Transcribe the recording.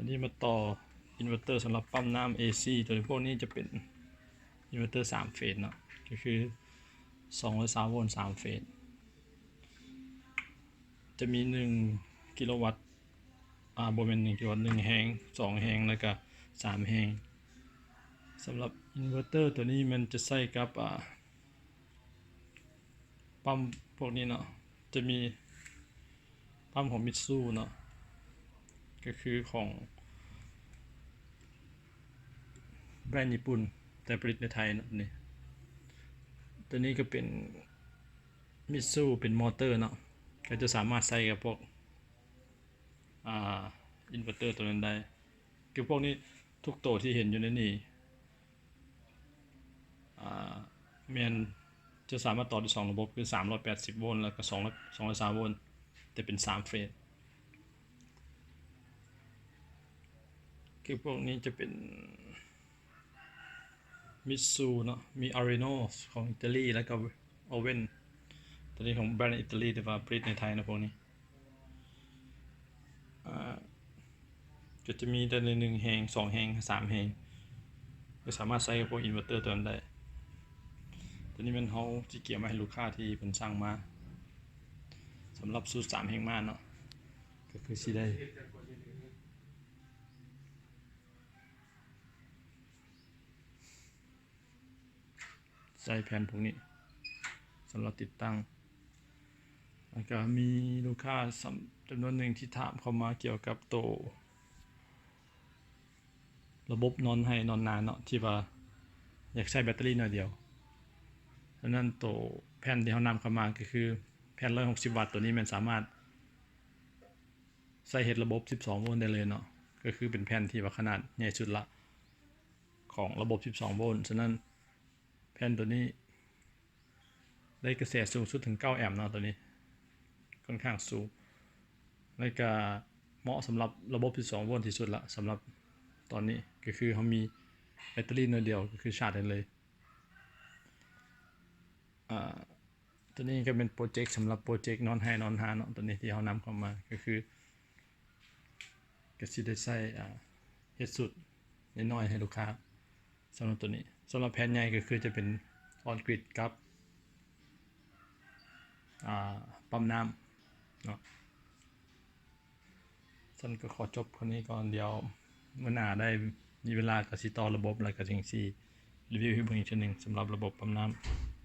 อันนี้มาต่ออินเวอร์เตอร์สำหรับปั๊มน้ำ AC ตัวพวกนี้จะเป็นอินเวอร์เตอร์3เฟสเนาะก็คือ230โวลต์3เฟสจะมี 1 กิโลวัตต์อ่าบริเวณ1กิโลวัตต์1แหง2แหงแล้วก็3แหงสำหรับอินเวอร์เตอร์ตัวนี้มันจะใส่กับอ่าปั๊มพวกนี้เนาะจะมีปั๊มของมิตซูเนาะ ก็คือของแบรนด์ญี่ปุ่น แต่ผลิตในไทยนะนี่ตัวนี้ก็เป็นมิตซูเป็นมอเตอร์เนาะก็จะสามารถใส่กับพวกอ่าอินเวอร์เตอร์ตัวนั้นได้ คือพวกนี้ทุกตัวที่เห็นอยู่ในนี้อ่าแมนจะสามารถต่อได้สองระบบคือ 380 โวลต์แล้วก็2 2 3โวลต์แต่เป็น 3 เฟส คือพวกนี้จะเป็นมิซูเนาะมีอาริโนของอิตาลีแล้วก็โอเว่นตัวนี้ของแบรนด์อิตาลีแต่ว่าผลิตในไทยนะพวกนี้ก็จะมีแต่ในหนึ่งแหงสองแหงสามแหงก็สามารถใช้กับพวกอินเวอร์เตอร์ตัวนั้นได้ตัวนี้มันเขาที่เกี่ยวมาให้ลูกค้าที่เป็นสร้างมาสำหรับสูตรสามแหงมาเนาะก็คือสิได้ ใส่แผ่นพวกนี้สำหรับติดตั้งแล้วก็มีลูกค้าจำนวนหนึ่งที่ถามเข้ามาเกี่ยวกับโตวระบบนอนให้นอนนานเนาะที่ว่าอยากใช้แบตเตอรี่หน่อยเดียวดังนั้นโตวแผ่นที่เขานำเข้ามาก็คือแผ่น 160 วัตต์ตัวนี้มันสามารถ ใส่เฮดระบบ 12 โวลต์ได้เลยเนาะก็คือเป็นแผ่นที่ว่าขนาดใหญ่สุดละของระบบ 12 โวลต์ฉะนั้น ผ่นตัวนี้ ได้กระแสสูงสุดถึง 9 แอมป์เนาะตัวนี้ ค่อนข้างสูงแล้วก็เหมาะสำหรับระบบ 12 โวลต์ที่สุดละสำหรับตอนนี้ก็คือเขามีแบตเตอรี่หน่วยเดียวก็คือชาร์จได้เลยอ่าตัวนี้ก็เป็นโปรเจกต์สำหรับโปรเจกต์นอนให้นอนหาเนาะตัวนี้ที่เขานำเข้ามาก็คือก็สิได้ใส่อ่าเฮ็ดสุดน้อยให้ลูกค้า สำหรับตัวนี้สำหรับแผ่นใหญ่ก็คือจะเป็นออนกริดกับปั๊มน้ำเนาะฉันก็ขอจบคนนี้ก่อนเดี๋ยวเมื่อหน้าได้มีเวลากับสิต่อระบบอะไรก็จังซี่รีวิวให้เบิ่งอีกชนหนึ่งสำหรับระบบปั๊มน้ำ